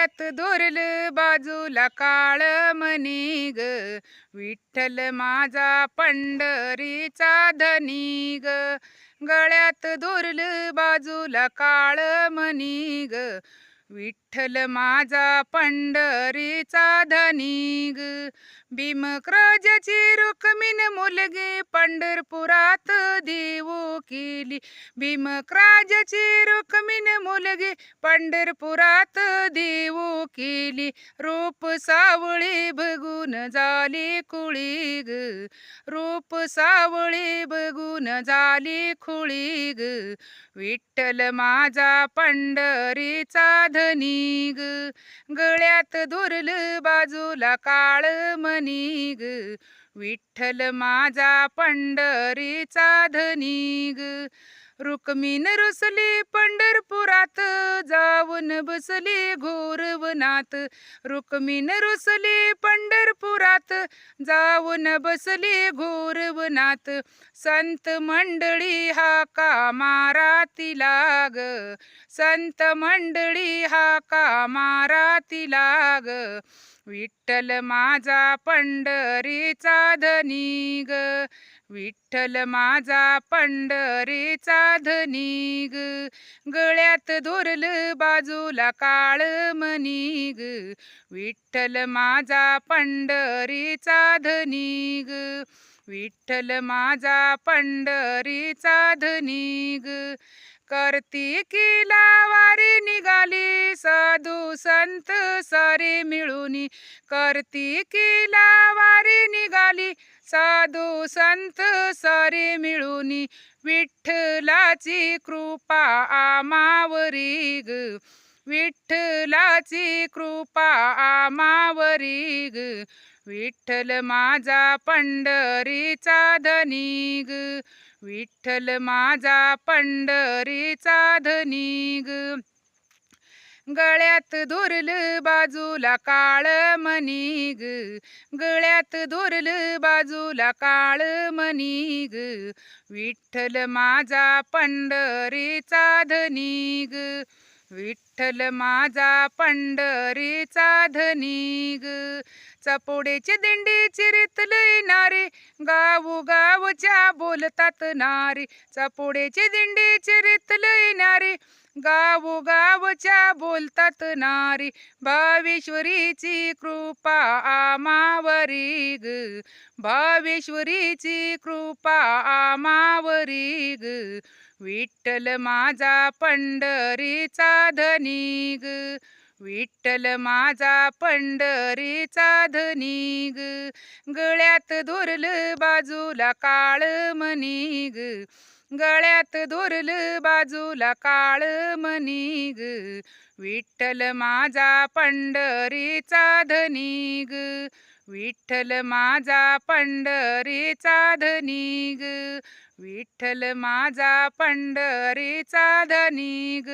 गळ्यात धोरल बाजूला काळ मनी ग. विठ्ठल माझा पंढरीचा धनी ग. गळ्यात धोरल बाजूला काळ मनी ग. विठ्ठल माझा पंढरीचा धनी ग भीमक्राजाची रुक्मिण मुलगी पंढरपुरात देऊ केली. भीमक्राजची रुक्मिण मुलगी पंढरपुरात देऊ केली. रूप सावळी बघून झाली कुळी ग रूप सावळी बघून झाली खुळी ग विठ्ठल माझा पंढरीचा धनी ग गळ्यात दुर्ल बाजूला काळ मनी ग विठ्ठल माझा पंढरीचा धनी ग रुक्मीन रुसली पंढरपुरात जाऊन बसली घोरवनात. रुक्मीन रुसली पंढरपुरात जाऊन बसली घोरवनात. संत मंडळी हा का मारा लाग? संत मंडळी हा का माराती लाग? विठ्ठल माझा पंढरीचा धनी ग. विठ्ठल माझा पंढरीचा धनीग गळ्यात धोरल बाजूला काळ मनीग. विठ्ठल माझा पंढरीचा धनीग विठ्ठल माझा पंढरीचा धनीग. ग कार्तिकीला वारी निघाली साधू संत सारे मिळूनी किला वारी निघाली. साधू संत सारे मिळूनी विठ्ठलाची कृपा आमावरी ग. विठ्ठलाची कृपा आमावरी ग. विठ्ठल माझा पंढरीचा धनी ग. विठ्ठल माझा पंढरीचा धनी ग. गळ्यात धुरल बाजूला काळ मनीग गळ्यात धुरल बाजूला काळ मनीग विठ्ठल माझा पंढरीचा धनीग. विठ्ठल माझा पंढरीचा धनीग. ग चपोडेचे दिंडी चिरितली नारी. गाऊ गावच्या बोलतात नारी. चपोडेचे दिंडी चिरितली नारी. गावोगावच्या बोलतात नारी. भावेश्वरीची कृपा आमावरी ग. भावेश्वरीची कृपा आमावरी ग. विठ्ठल माझा पंढरीचा धनी ग. विठ्ठल माझा पंढरीचा धनी ग. गळ्यात धुरल बाजूला काळ मनी ग. गळ्यात धोरल बाजूला काळ मनी ग विठ्ठल माझा पंढरीचा धनी ग विठ्ठल माझा पंढरीचा धनी ग विठ्ठल माझा पंढरीचा धनी ग